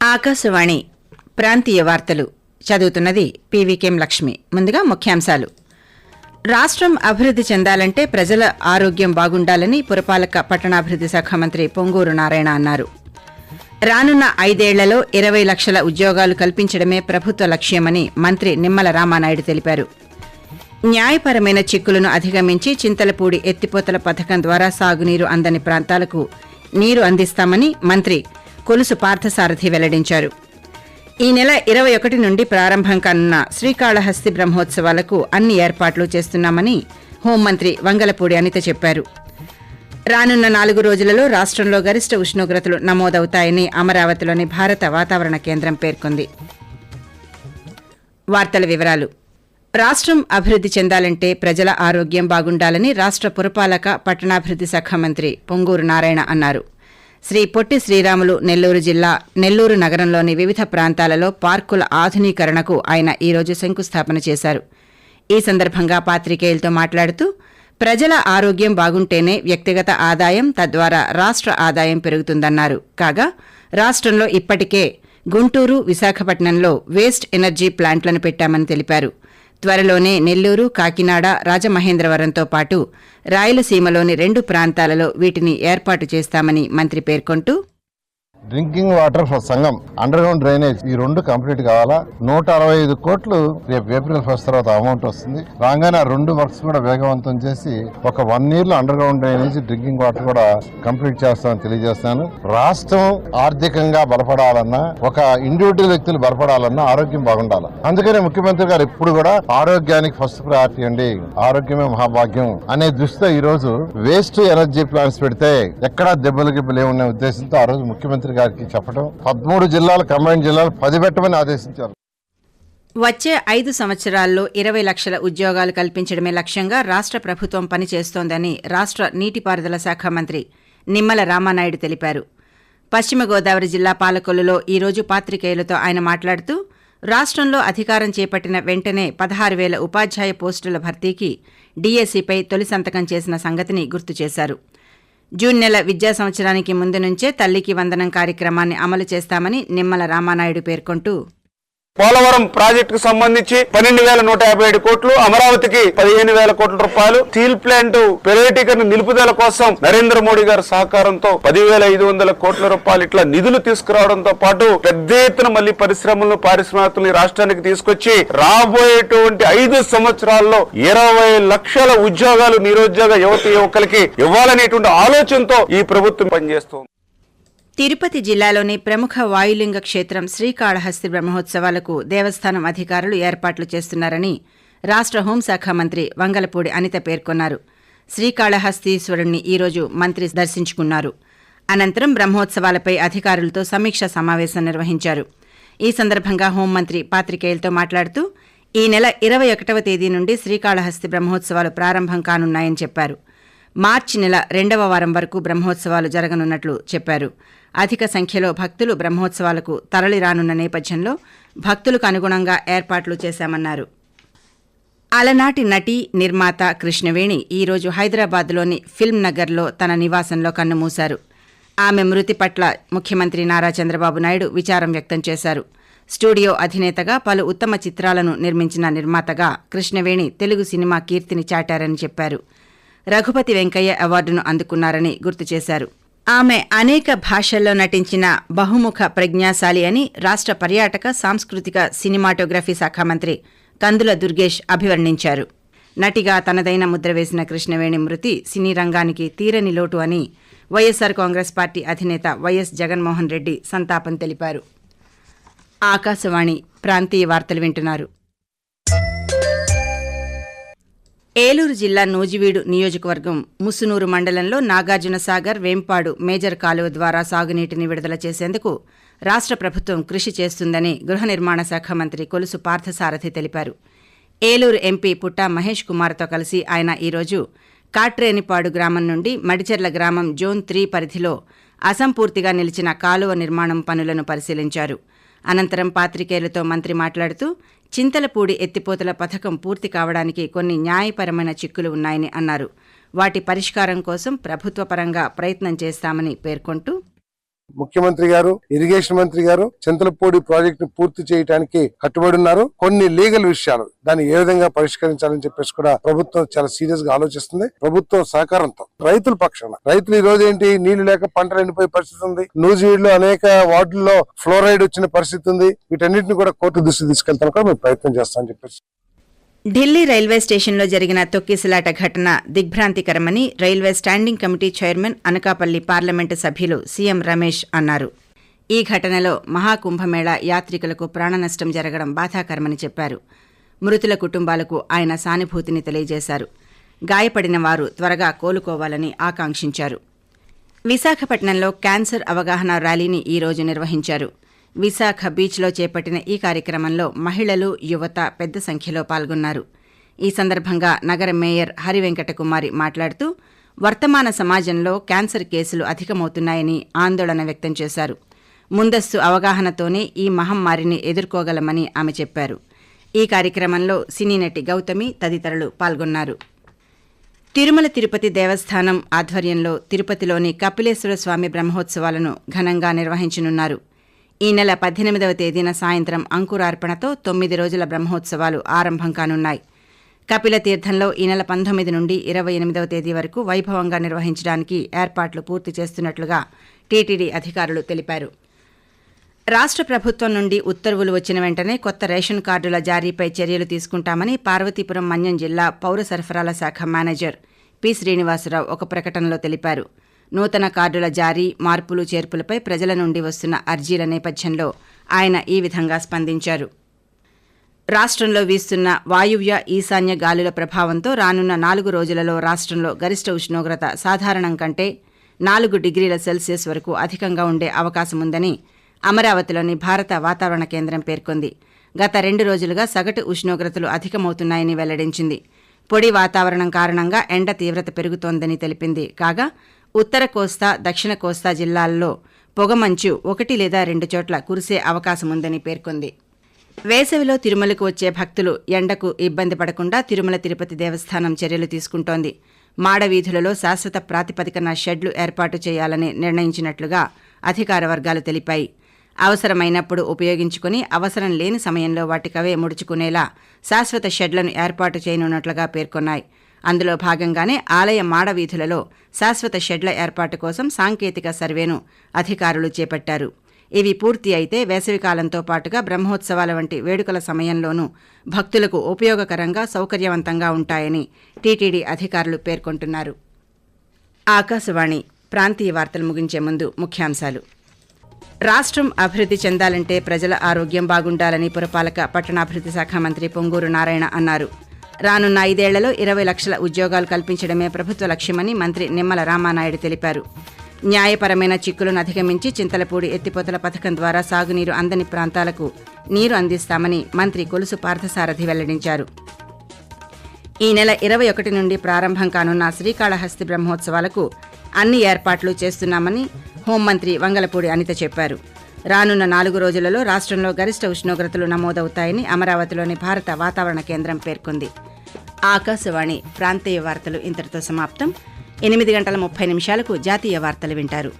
ఆకాశవాణి ప్రాంతీయ వార్తలు. చదువుతున్నది పీవీకేం లక్ష్మి. ముందుగా ముఖ్యాంశాలు. రాష్ట్రం అభివృద్ధి చెందాలంటే ప్రజల ఆరోగ్యం బాగుండాలని పురపాలక పట్టణాభివృద్ధి శాఖ మంత్రి పొంగూరు నారాయణ అన్నారు. రానున్న ఐదేళ్ళలో ఇరవై లక్షల ఉద్యోగాలు కల్పించడమే ప్రభుత్వ లక్ష్యమని మంత్రి నిమ్మల రామానాయుడు తెలిపారు. న్యాయపరమైన చిక్కులను అధిగమించి చింతలపూడి ఎత్తిపోతల పథకం ద్వారా సాగునీరు అందని ప్రాంతాలకు నీరు అందిస్తామని మంత్రి కొలుసు పార్థసారథి వెల్లడించారు. ఈ నెల ఇరవై ఒకటి నుండి ప్రారంభం కానున్న శ్రీకాళహస్తి బ్రహ్మోత్సవాలకు అన్ని ఏర్పాట్లు చేస్తున్నామని హోంమంత్రి వంగలపూడి అనిత చెప్పారు. రానున్న నాలుగు రోజులలో రాష్ట్రంలో గరిష్ట ఉష్ణోగ్రతలు నమోదవుతాయని అమరావతిలోని భారత వాతావరణ కేంద్రం పేర్కొంది. వార్తల వివరాలు రాష్ట్రం అభివృద్ధి చెందాలంటే ప్రజల ఆరోగ్యం బాగుండాలని రాష్ట్ర పురపాలక పట్టణాభివృద్ధి శాఖ మంత్రి పొంగూరు నారాయణ అన్నారు. శ్రీ పొట్టి శ్రీరాములు నెల్లూరు జిల్లా నెల్లూరు నగరంలోని వివిధ ప్రాంతాలలో పార్కుల ఆధునీకరణకు ఆయన ఈరోజు శంకుస్థాపన చేశారు. ఈ సందర్భంగా పాత్రికేయులతో మాట్లాడుతూ ప్రజల ఆరోగ్యం బాగుంటేనే వ్యక్తిగత ఆదాయం తద్వారా రాష్ట్ర ఆదాయం పెరుగుతుందన్నారు. కాగా రాష్ట్రంలో ఇప్పటికే గుంటూరు విశాఖపట్నంలో వేస్ట్ ఎనర్జీ ప్లాంట్లను పెట్టామని తెలిపారు. త్వరలోనే నెల్లూరు కాకినాడ రాజమహేంద్రవరంతో పాటు రాయలసీమలోని రెండు ప్రాంతాలలో వీటిని ఏర్పాటు చేస్తామని మంత్రి పేర్కొంటూ డ్రింకింగ్ వాటర్ ఫర్ సంఘం అండర్ గ్రౌండ్ డ్రైనేజ్ ఈ రెండు కంప్లీట్ కావాలా? నూట అరవై ఐదు కోట్లు రేపు ఏప్రిల్ ఫస్ట్ తర్వాత అమౌంట్ వస్తుంది. రాగానే ఆ రెండు వర్క్స్ కూడా వేగవంతం చేసి ఒక వన్ ఇయర్లో underground drainage drinking water కూడా కంప్లీట్ చేస్తామని తెలియజేస్తాను. రాష్ట్రం ఆర్థికంగా బలపడాలన్నా ఒక ఇండివిజువల్ వ్యక్తులు బలపడాలన్నా ఆరోగ్యం బాగుండాలి. అందుకనే ముఖ్యమంత్రి గారు ఎప్పుడు కూడా ఆరోగ్యానికి ఫస్ట్ ప్రయారిటీ అండి. ఆరోగ్యమే మహాభాగ్యం అనే దృష్టితో ఈ రోజు వేస్ట్ ఎనర్జీ ప్లాంట్స్ పెడితే ఎక్కడా దెబ్బలు గిబ్బలు ఏమనే ఉద్దేశంతో ఆ రోజు ముఖ్యమంత్రి గారికి చెప్పడం పదమూడు జిల్లాలు కంబైన్ జిల్లాలు పది పెట్టమని ఆదేశించారు. వచ్చే ఐదు సంవత్సరాల్లో ఇరవై లక్షల ఉద్యోగాలు కల్పించడమే లక్ష్యంగా రాష్ట్ర ప్రభుత్వం పనిచేస్తోందని రాష్ట్ర నీటిపారుదల శాఖ మంత్రి నిమ్మల రామానాయుడు తెలిపారు. పశ్చిమ గోదావరి జిల్లా పాలకొల్లులో ఈరోజు పాత్రికేయులతో ఆయన మాట్లాడుతూ రాష్ట్రంలో అధికారం చేపట్టిన వెంటనే పదహారు వేల ఉపాధ్యాయ పోస్టుల భర్తీకి డీఎస్సీపై తొలి సంతకం చేసిన సంగతిని గుర్తు చేశారు. జూన్ నెల విద్యా సంవత్సరానికి ముందు నుంచే తల్లికి వందనం కార్యక్రమాన్ని అమలు చేస్తామని నిమ్మల రామానాయుడు పేర్కొంటూ పోలవరం ప్రాజెక్టుకు సంబంధించి పన్నెండు వేల నూట యాభై ఏడు కోట్లు అమరావతికి పదిహేను వేల కోట్ల రూపాయలు స్టీల్ ప్లాంట్ ప్రైవేటీకరణ నిలుపుదల కోసం నరేంద్ర మోడీ గారి సహకారంతో పదివేల ఐదు వందల కోట్ల రూపాయలు ఇట్లా నిధులు తీసుకురావడంతో పాటు పెద్ద ఎత్తున మళ్ళీ పరిశ్రమలను పారిశ్రామికలను రాష్ట్రానికి తీసుకొచ్చి రాబోయేటువంటి ఐదు సంవత్సరాల్లో ఇరవై లక్షల ఉద్యోగాలు నిరుద్యోగ యువతి యువకులకి ఇవ్వాలనేటువంటి ఆలోచనతో ఈ ప్రభుత్వం పనిచేస్తోంది. తిరుపతి జిల్లాలోని ప్రముఖ వాయులింగ క్షేత్రం శ్రీకాళహస్తి బ్రహ్మోత్సవాలకు దేవస్థానం అధికారులు ఏర్పాట్లు చేస్తున్నారని రాష్ట్ర హోంశాఖ మంత్రి వంగలపూడి అనిత పేర్కొన్నారు. శ్రీకాళహస్తీశ్వరుణ్ణి ఈరోజు మంత్రి దర్శించుకున్నారు. అనంతరం బ్రహ్మోత్సవాలపై అధికారులతో సమీక్ష సమావేశం నిర్వహించారు. ఈ సందర్భంగా హోంమంత్రి పాత్రికేయులతో మాట్లాడుతూ ఈ నెల ఇరవై ఒకటవ తేదీ నుండి శ్రీకాళహస్తి బ్రహ్మోత్సవాలు ప్రారంభం కానున్నాయని చెప్పారు. మార్చి నెల రెండవ వారం వరకు బ్రహ్మోత్సవాలు జరగనున్నట్లు చెప్పారు. అధిక సంఖ్యలో భక్తులు బ్రహ్మోత్సవాలకు తరలిరానున్న నేపథ్యంలో భక్తులకు అనుగుణంగా ఏర్పాట్లు చేశామన్నారు. అలనాటి నటి నిర్మాత కృష్ణవేణి ఈరోజు హైదరాబాద్లోని ఫిల్మ్ నగర్లో తన నివాసంలో కన్నుమూశారు. ఆమె మృతి పట్ల ముఖ్యమంత్రి నారా చంద్రబాబు నాయుడు విచారం వ్యక్తం చేశారు. స్టూడియో అధినేతగా పలు ఉత్తమ చిత్రాలను నిర్మించిన నిర్మాతగా కృష్ణవేణి తెలుగు సినిమా కీర్తిని చాటారని చెప్పారు. రఘుపతి వెంకయ్య అవార్డును అందుకున్నారని గుర్తు చేశారు. ఆమె అనేక భాషల్లో నటించిన బహుముఖ ప్రజ్ఞాశాలి అని రాష్ట్ర పర్యాటక సాంస్కృతిక సినిమాటోగ్రఫీ శాఖ మంత్రి కందుల దుర్గేష్ అభివర్ణించారు. నటిగా తనదైన ముద్ర వేసిన కృష్ణవేణి మృతి సినీ రంగానికి తీరని లోటు అని వైఎస్సార్ కాంగ్రెస్ పార్టీ అధినేత వైఎస్ జగన్మోహన్ రెడ్డి సంతాపం తెలిపారు. ఆకాశవాణి ప్రాంతీయ వార్తలు వింటున్నారు. ఏలూరు జిల్లా నూజివీడు నియోజకవర్గం ముసునూరు మండలంలో నాగార్జునసాగర్ వేంపాడు మేజర్ కాలువ ద్వారా సాగునీటిని విడుదల చేసేందుకు రాష్ట్ర ప్రభుత్వం కృషి చేస్తుందని గృహ నిర్మాణ శాఖ మంత్రి కొలుసు పార్థసారథి తెలిపారు. ఏలూరు ఎంపీ పుట్టా మహేష్ కుమార్తో కలిసి ఆయన ఈరోజు కాట్రేనిపాడు గ్రామం నుండి మడిచెర్ల గ్రామం జోన్ త్రీ పరిధిలో అసంపూర్తిగా నిలిచిన కాలువ నిర్మాణం పనులను పరిశీలించారు. అనంతరం పాత్రికేయులతో మంత్రి మాట్లాడుతూ చింతలపూడి ఎత్తిపోతల పథకం పూర్తి కావడానికి కొన్ని న్యాయపరమైన చిక్కులు ఉన్నాయని అన్నారు. వాటి పరిష్కారం కోసం ప్రభుత్వ పరంగా ప్రయత్నం చేస్తామని పేర్కొంటూ ముఖ్యమంత్రి గారు ఇరిగేషన్ మంత్రి గారు చింతలపూడి ప్రాజెక్ట్ను పూర్తి చేయడానికి కట్టుబడి ఉన్నారు. కొన్ని లీగల్ విషయాలు దాన్ని ఏ విధంగా పరిష్కరించాలని చెప్పేసి కూడా ప్రభుత్వం చాలా సీరియస్గా ఆలోచిస్తుంది. ప్రభుత్వం సహకారంతో రైతుల పక్షాన రైతులు ఈ రోజు ఏంటి? నీళ్ళు లేక పంటలు ఎండిపోయే పరిస్థితి ఉంది. నూజివీడులో అనేక వార్డుల్లో ఫ్లోరైడ్ వచ్చిన పరిస్థితి ఉంది. వీటన్నిటిని కూడా కోర్టు దృష్టి తీసుకెళ్తాను కూడా మేము ప్రయత్నం చేస్తామని చెప్పేసి ఢిల్లీ రైల్వే స్టేషన్లో జరిగిన తొక్కిసలాట ఘటన దిగ్భ్రాంతికరమని railway standing committee chairman Anakapalli parliament సభ్యులు సీఎం రమేష్ అన్నారు. ఈ ఘటనలో మహాకుంభమేళ యాత్రికులకు ప్రాణనష్టం జరగడం బాధాకరమని చెప్పారు. మృతుల కుటుంబాలకు ఆయన సానుభూతిని తెలియజేశారు. గాయపడిన వారు త్వరగా కోలుకోవాలని ఆకాంక్షించారు. విశాఖపట్నంలో క్యాన్సర్ అవగాహన ర్యాలీని ఈ రోజు నిర్వహించారు. విశాఖ బీచ్లో చేపట్టిన ఈ కార్యక్రమంలో మహిళలు యువత పెద్ద సంఖ్యలో పాల్గొన్నారు. ఈ సందర్భంగా నగర మేయర్ హరివెంకటకుమారి మాట్లాడుతూ వర్తమాన సమాజంలో క్యాన్సర్ కేసులు అధికమవుతున్నాయని ఆందోళన వ్యక్తం చేశారు. ముందస్తు అవగాహనతోనే ఈ మహమ్మారిని ఎదుర్కోగలమని ఆమె చెప్పారు. ఈ కార్యక్రమంలో సినీ నటి గౌతమి తదితరులు పాల్గొన్నారు. తిరుమల తిరుపతి దేవస్థానం ఆధ్వర్యంలో తిరుపతిలోని కపిలేశ్వర స్వామి బ్రహ్మోత్సవాలను ఘనంగా నిర్వహించనున్నారు. ఈ నెల పద్దెనిమిదవ తేదీన సాయంత్రం అంకురార్పణతో తొమ్మిది రోజుల బ్రహ్మోత్సవాలు ఆరంభం కానున్నాయి. కపిల తీర్థంలో ఈ నెల పంతొమ్మిది నుండి ఇరవై ఎనిమిదవ తేదీ వరకు వైభవంగా నిర్వహించడానికి ఏర్పాట్లు పూర్తి చేస్తున్నట్లుగా టీటీడీ అధికారులు తెలిపారు. రాష్ట్ర ప్రభుత్వం నుండి ఉత్తర్వులు వచ్చిన వెంటనే కొత్త రేషన్ కార్డుల జారీపై చర్యలు తీసుకుంటామని పార్వతీపురం మన్యం జిల్లా పౌర సరఫరాల శాఖ మేనేజర్ పి శ్రీనివాసరావు ఒక ప్రకటనలో తెలిపారు. నూతన కార్డుల జారీ మార్పులు చేర్పులపై ప్రజల నుండి వస్తున్న అర్జీల నేపథ్యంలో ఆయన ఈ విధంగా స్పందించారు. రాష్ట్రంలో వీస్తున్న వాయువ్య ఈశాన్య గాలుల ప్రభావంతో రానున్న నాలుగు రోజులలో రాష్ట్రంలో గరిష్ట ఉష్ణోగ్రత సాధారణం కంటే నాలుగు డిగ్రీల సెల్సియస్ వరకు అధికంగా ఉండే అవకాశం ఉందని అమరావతిలోని భారత వాతావరణ కేంద్రం పేర్కొంది. గత రెండు రోజులుగా సగటు ఉష్ణోగ్రతలు అధికమవుతున్నాయని వెల్లడించింది. పొడి వాతావరణం కారణంగా ఎండ తీవ్రత పెరుగుతోందని తెలిపింది. కాగా ఉత్తర కోస్తా దక్షిణ కోస్తా జిల్లాల్లో పొగమంచు ఒకటి లేదా రెండు చోట్ల కురిసే అవకాశం ఉందని పేర్కొంది. వేసవిలో తిరుమలకు వచ్చే భక్తులు ఎండకు ఇబ్బంది పడకుండా తిరుమల తిరుపతి దేవస్థానం చర్యలు తీసుకుంటోంది. మాడవీధులలో శాశ్వత ప్రాతిపదికన షెడ్లు ఏర్పాటు చేయాలని నిర్ణయించినట్లుగా అధికార వర్గాలు తెలిపాయి. అవసరమైనప్పుడు ఉపయోగించుకుని అవసరం లేని సమయంలో వాటికవే ముడుచుకునేలా శాశ్వత షెడ్లను ఏర్పాటు చేయనున్నట్లుగా పేర్కొన్నాయి. అందులో భాగంగానే ఆలయ మాడవీధులలో శాశ్వత షెడ్ల ఏర్పాటు కోసం సాంకేతిక సర్వేను అధికారులు చేపట్టారు. ఇవి పూర్తి అయితే వేసవికాలంతో పాటుగా బ్రహ్మోత్సవాల వంటి వేడుకల సమయంలోనూ భక్తులకు ఉపయోగకరంగా సౌకర్యవంతంగా ఉంటాయని టీటీడీ అధికారులు పేర్కొంటున్నారు. ఆకాశవాణి ప్రాంతీయ వార్తలు ముగించే ముందు ముఖ్యాంశాలు. రాష్ట్రం అభివృద్ధి చెందాలంటే ప్రజల ఆరోగ్యం బాగుండాలని పురపాలక పట్టణాభివృద్ధి శాఖ మంత్రి పొంగూరు నారాయణ అన్నారు. రానున్న ఐదేళ్ళలో ఇరవై లక్షల ఉద్యోగాలు కల్పించడమే ప్రభుత్వ లక్ష్యమని మంత్రి నిమ్మల రామానాయుడు తెలిపారు. న్యాయపరమైన చిక్కులను అధిగమించి చింతలపూడి ఎత్తిపోతల పథకం ద్వారా సాగునీరు అందని ప్రాంతాలకు నీరు అందిస్తామని మంత్రి కొలుసు పార్థసారథి వెల్లడించారు. ఈ నెల ఇరవై ఒకటి నుండి ప్రారంభం కానున్న శ్రీకాళహస్తి బ్రహ్మోత్సవాలకు అన్ని ఏర్పాట్లు చేస్తున్నామని హోంమంత్రి వంగలపూడి అనిత చెప్పారు. రానున్న నాలుగు రోజులలో రాష్ట్రంలో గరిష్ట ఉష్ణోగ్రతలు నమోదవుతాయని అమరావతిలోని భారత వాతావరణ కేంద్రం పేర్కొంది. ఆకాశవాణి ప్రాంతీయ వార్తలు ఇంతటితో సమాప్తం. ఎనిమిది గంటల ముప్పై నిమిషాలకు జాతీయ వార్తలు వింటారు.